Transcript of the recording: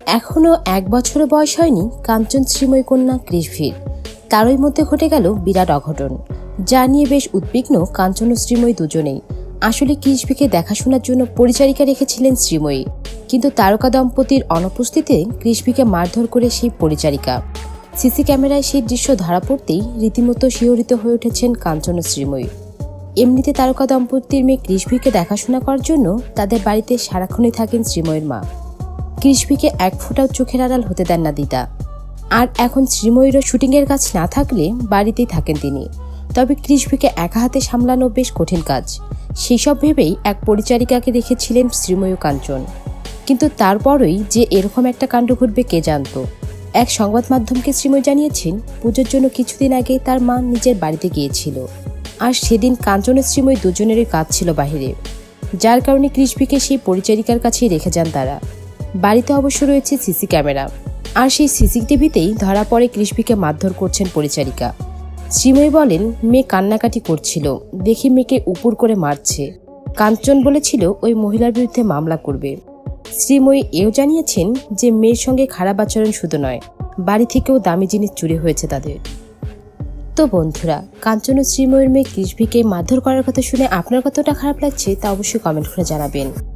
এখনও এক বছর বয়স হয়নি কাঞ্চন শ্রীময়ী কন্যা কৃষভির। তারই মধ্যে ঘটে গেল বিরাট অঘটন। যা নিয়ে বেশ উদ্বিগ্ন কাঞ্চন ও শ্রীময়ী দুজনেই। আসলে কৃষভিকে দেখাশোনার জন্য পরিচারিকা রেখেছিলেন শ্রীময়ী। কিন্তু তারকা দম্পতির অনুপস্থিতিতে কৃষভিকে মারধর করে সেই পরিচারিকা। সিসি ক্যামেরায় সেই দৃশ্য ধরা পড়তেই রীতিমতো শিহরিত হয়ে উঠেছেন কাঞ্চন শ্রীময়ী। এমনিতে তারকা দম্পতির মেয়ে কৃষভিকে দেখাশোনা করার জন্য তাদের বাড়িতে সারাক্ষণই থাকেন শ্রীময়ের মা। কৃষভিকে এক ফোঁটাও চোখের আড়াল হতে দেন না দিদা। আর এখন শ্রীময়ীরও শুটিংয়ের কাজ না থাকলে বাড়িতেই থাকেন তিনি। তবে কৃষভিকে একা হাতে সামলানো বেশ কঠিন কাজ। সেই সব ভেবেই এক পরিচারিকাকে রেখেছিলেন শ্রীময়ী কাঞ্চন। কিন্তু তারপরই যে এরকম একটা কাণ্ড ঘটবে কে জানত? এক সংবাদ মাধ্যমকে শ্রীময় জানিয়েছেন, পুজোর জন্য কিছুদিন আগে তার মা নিজের বাড়িতে গিয়েছিল। আর সেদিন কাঞ্চন শ্রীময় দুজনেরই কাজ ছিল বাহিরে। যার কারণে কৃষভিকে সেই পরিচারিকার কাছেই রেখে যান তারা। বাড়িতে অবশ্য রয়েছে সিসি ক্যামেরা। আর সেই সিসিটিভিতেই ধরা পড়ে কৃষভিকে মারধর করছেন পরিচারিকা। শ্রীময়ী বলেন, মেয়ে কান্নাকাটি করছিল। দেখি মেয়েকে উপর করে মারছে। কাঞ্চন বলেছিল, ওই মহিলার বিরুদ্ধে মামলা করবে। শ্রীময়ী এও জানিয়েছেন যে, মেয়ের সঙ্গে খারাপ আচরণ শুধু নয়, বাড়ি থেকেও দামি জিনিস চুরি হয়েছে তাদের। তো বন্ধুরা, কাঞ্চন ও শ্রীময়ীর মেয়ে কৃষভিকে মারধর করার কথা শুনে আপনার কতটা খারাপ লাগছে তা অবশ্যই কমেন্ট করে জানাবেন।